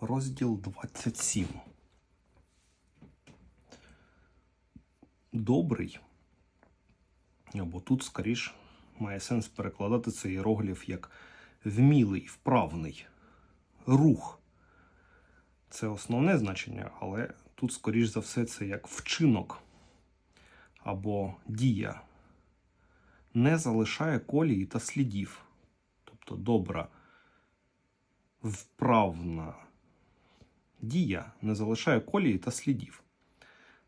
розділ 27. Добрий. Або тут, скоріш, має сенс перекладати цей іерогліф як вмілий, вправний, рух. Це основне значення, але тут, скоріш за все, це як вчинок або дія. Не залишає колії та слідів. Тобто добра, вправна дія не залишає колії та слідів.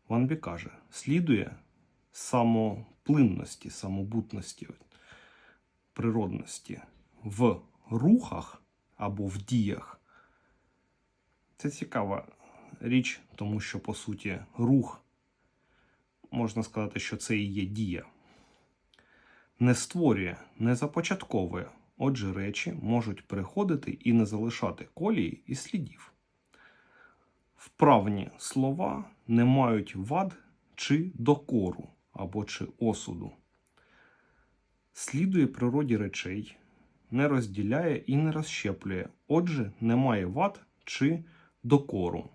Ван Бі каже, слідує самоплинності, самобутності, природності в рухах або в діях. Це цікава річ, тому що, по суті, рух, можна сказати, що це і є дія. Не створює, не започатковує, отже, речі можуть приходити і не залишати колії і слідів. Вправні слова не мають вад чи докору або чи осуду. Слідує природі речей, не розділяє і не розщеплює, отже, не має вад чи докору,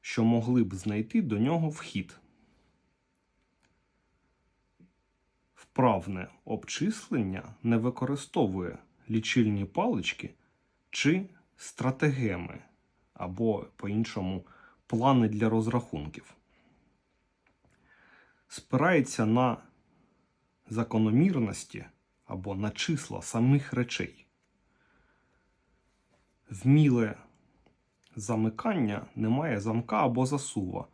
що могли б знайти до нього вхід. Вправне обчислення не використовує лічильні палички чи стратегеми або, по-іншому, плани для розрахунків. Спирається на закономірності або на числа самих речей. Вміле замикання не має замка або засува,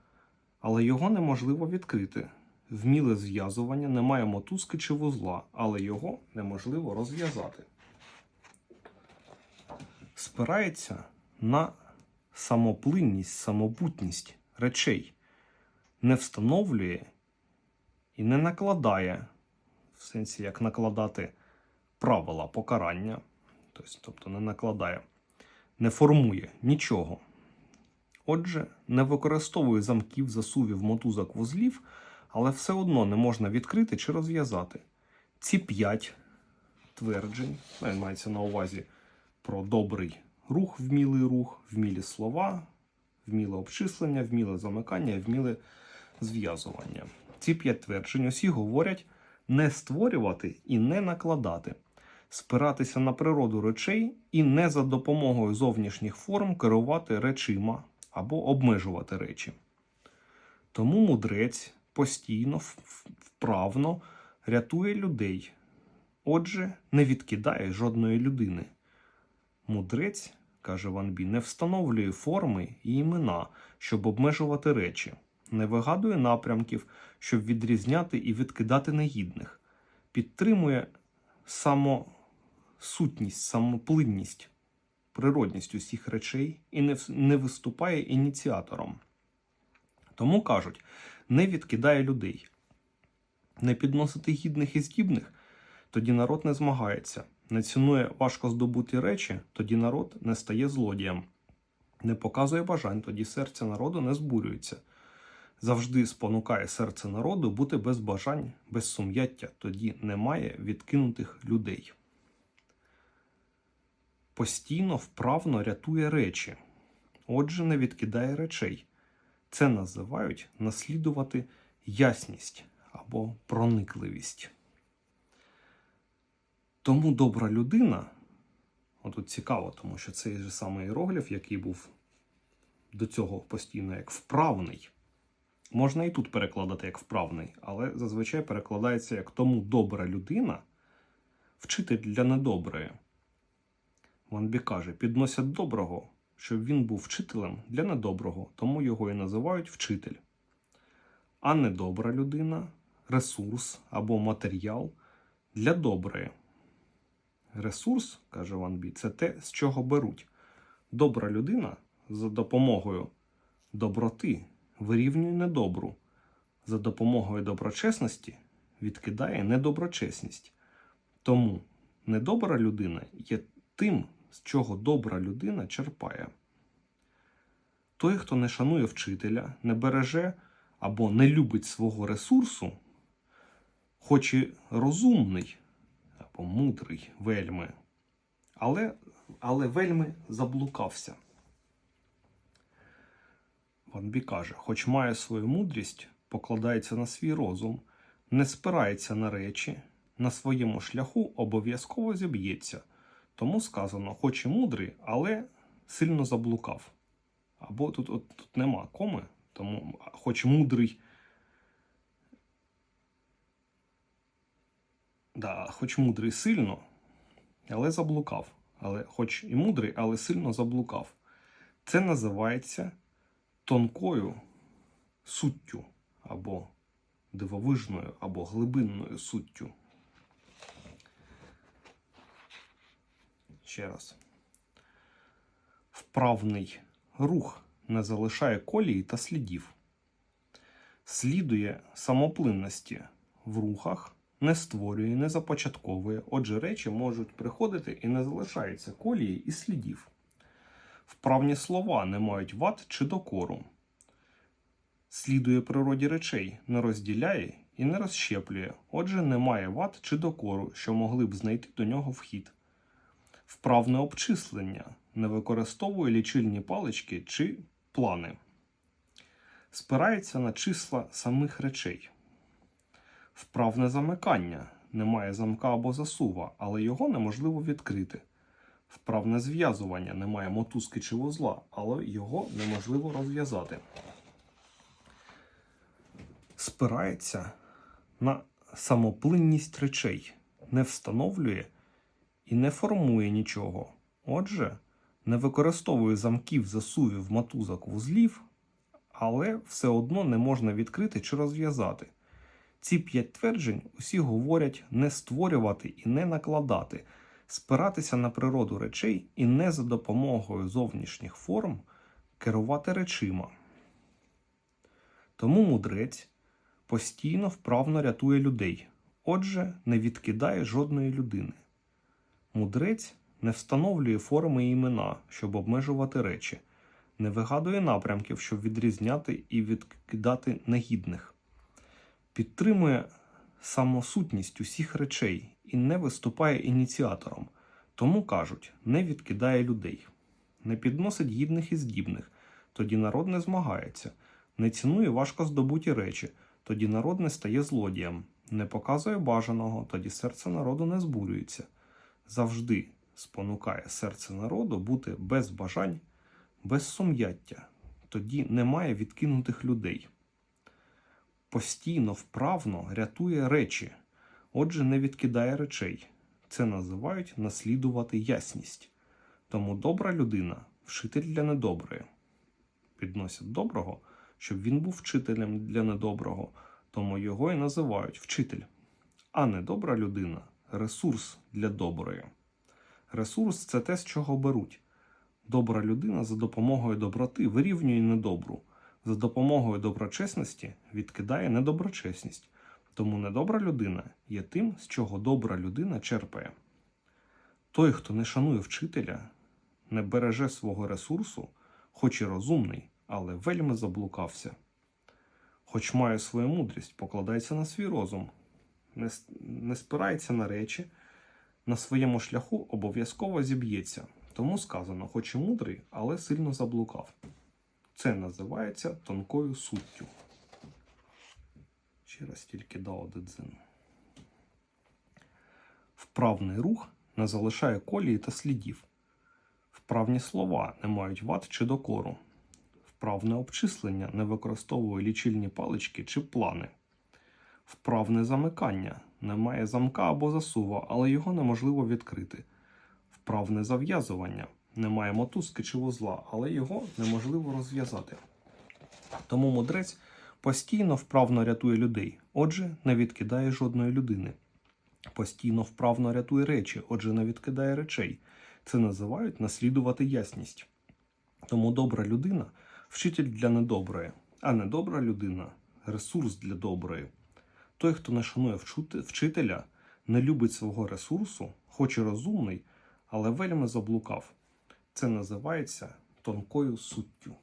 але його неможливо відкрити. Вміле зв'язування не має мотузки чи вузла, але його неможливо розв'язати. Спирається на самоплинність, самобутність речей, не встановлює і не накладає, в сенсі як накладати правила покарання, тобто не накладає, не формує нічого. Отже, не використовує замків, засувів, мотузок, вузлів, але все одно не можна відкрити чи розв'язати. Ці п'ять тверджень, мається на увазі про добрий рух, вмілий рух, вмілі слова, вміле обчислення, вміле замикання, вміле зв'язування. Ці п'ять тверджень усі говорять не створювати і не накладати, спиратися на природу речей і не за допомогою зовнішніх форм керувати речима або обмежувати речі. Тому мудрець постійно, вправно рятує людей, отже, не відкидає жодної людини. Мудрець, каже Ван Бі, не встановлює форми і імена, щоб обмежувати речі, не вигадує напрямків, щоб відрізняти і відкидати негідних, підтримує самосутність, самоплинність, природність усіх речей і не, не виступає ініціатором. Тому кажуть, не відкидає людей. Не підносити гідних і здібних, тоді народ не змагається. Не цінує важко здобуті речі, тоді народ не стає злодієм. Не показує бажань, тоді серце народу не збурюється. Завжди спонукає серце народу бути без бажань, без сум'яття, тоді немає відкинутих людей. Постійно вправно рятує речі, отже, не відкидає речей. Це називають наслідувати ясність або проникливість. Тому добра людина, отут цікаво, тому що цей же самий іерогліф, який був до цього постійно як вправний, можна і тут перекладати як вправний, але зазвичай перекладається як тому добра людина, вчитель для недоброї. Ванбі каже, підносять доброго, щоб він був вчителем для недоброго, тому його і називають вчитель. А недобра людина ресурс або матеріал для доброї. Ресурс, каже Ван Бі, це те, з чого беруть. Добра людина за допомогою доброти вирівнює недобру, за допомогою доброчесності відкидає недоброчесність. Тому недобра людина є тим, з чого добра людина черпає. Той, хто не шанує вчителя, не береже або не любить свого ресурсу, хоч і розумний або мудрий вельми, але, але вельми заблукався. Ван Бі каже, хоч має свою мудрість, покладається на свій розум, не спирається на речі, на своєму шляху обов'язково зіб'ється. Тому сказано, хоч і мудрий, але сильно заблукав. Або тут, от, тут нема коми, тому хоч мудрий. Да, хоч мудрий сильно, але заблукав. Але, хоч і мудрий, але сильно заблукав. Це називається тонкою суттю, або дивовижною, або глибинною суттю. Ще раз. Вправний рух не залишає колії та слідів. Слідує самоплинності в рухах, не створює, не започатковує. Отже, речі можуть приходити і не залишаються колії і слідів. Вправні слова не мають вад чи докору. Слідує природі речей, не розділяє і не розщеплює. Отже, немає вад чи докору, що могли б знайти до нього вхід. Вправне обчислення не використовує лічильні палички чи плани. Спирається на числа самих речей. Вправне замикання немає замка або засува, але його неможливо відкрити. Вправне зв'язування немає мотузки чи вузла, але його неможливо розв'язати. Спирається на самоплинність речей, не встановлює і не формує нічого. Отже, не використовує замків, засувів, мотузок, вузлів, але все одно не можна відкрити чи розв'язати. Ці п'ять тверджень усі говорять не створювати і не накладати, спиратися на природу речей і не за допомогою зовнішніх форм керувати речима. Тому мудрець постійно вправно рятує людей, отже, не відкидає жодної людини. Мудрець не встановлює форми і імена, щоб обмежувати речі, не вигадує напрямків, щоб відрізняти і відкидати негідних, підтримує самосутність усіх речей і не виступає ініціатором, тому кажуть, не відкидає людей, не підносить гідних і здібних, тоді народ не змагається, не цінує важко здобуті речі, тоді народ не стає злодієм, не показує бажаного, тоді серце народу не збурюється. Завжди спонукає серце народу бути без бажань, без сум'яття. Тоді немає відкинутих людей. Постійно вправно рятує речі, отже, не відкидає речей. Це називають наслідувати ясність. Тому добра людина вчитель для недоброї. Підносять доброго, щоб він був вчителем для недоброго, тому його і називають вчитель. А недобра людина ресурс для доброї. Ресурс це те, з чого беруть. Добра людина за допомогою доброти вирівнює недобру, за допомогою доброчесності відкидає недоброчесність. Тому недобра людина є тим, з чого добра людина черпає. Той, хто не шанує вчителя, не береже свого ресурсу, хоч і розумний, але вельми заблукався. Хоч має свою мудрість, покладається на свій розум, не, не спирається на речі, на своєму шляху обов'язково зіб'ється. Тому сказано, хоч і мудрий, але сильно заблукав. Це називається тонкою суттю. Ще раз тільки дао дедзин. Вправний рух не залишає колії та слідів. Вправні слова не мають вад чи докору. Вправне обчислення не використовує лічильні палички чи плани. Вправне замикання немає замка або засува, але його неможливо відкрити. Вправне зав'язування немає мотузки чи вузла, але його неможливо розв'язати. Тому мудрець постійно вправно рятує людей, отже, не відкидає жодної людини. Постійно вправно рятує речі, отже, не відкидає речей. Це називають наслідувати ясність. Тому добра людина вчитель для недоброї, а недобра людина ресурс для доброї. Той, хто не шанує вчителя, не любить свого ресурсу, хоч і розумний, але вельми заблукав. Це називається тонкою суттю.